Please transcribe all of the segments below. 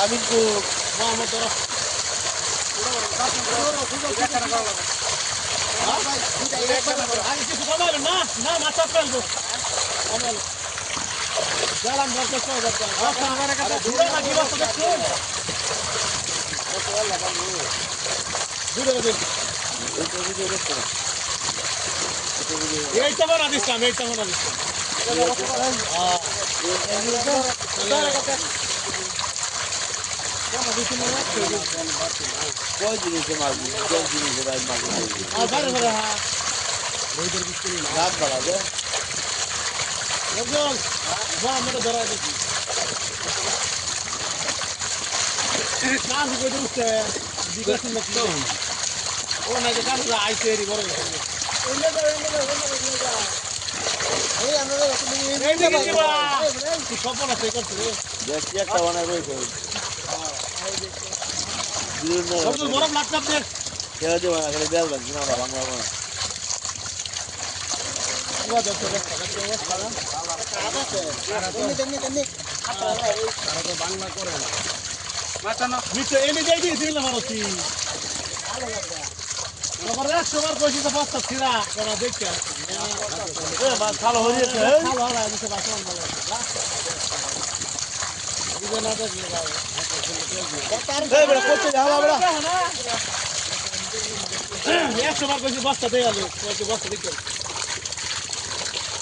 আমিন মোহাম্মদ এইটা ভিডিও দেখতে এইটা বানা দিচ্ছিলাম কয় জিনিসে মারবি কয় জিনিসে ভাই মারবি দাঁত বাড়াবে একজন মোহাম্মদ ধরা দিচ্ছি কাজ করে উঠছে বিকাশ ও না যে কাজ আইছে এরি বড় এই যে কি বা কি স্বপ্ন আছে করছে। রে একটা বানায় রয়েছে। বরফ লাগছে আপনি কেউ দেবে না খালি বেল বানছি না বাংলা বাংলা দিল মারছি আবার একশো বার তো দেখতে ভালো হয়ে যাচ্ছে ভালো হয় বাসন ভালো না দেখলে এই করছে একশো বার কইছি বস্তা দিয়ে গেল বস্তা দেখতে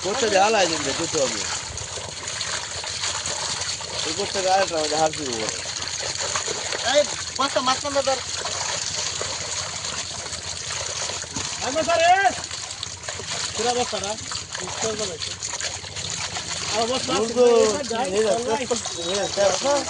করছে হালা আইছেন দেখতে হবে। এই করছে গাড়িটা আমাদের হারছি আমি স্যার পুরা বস্তা না منذ هذا هذا هنا تدخل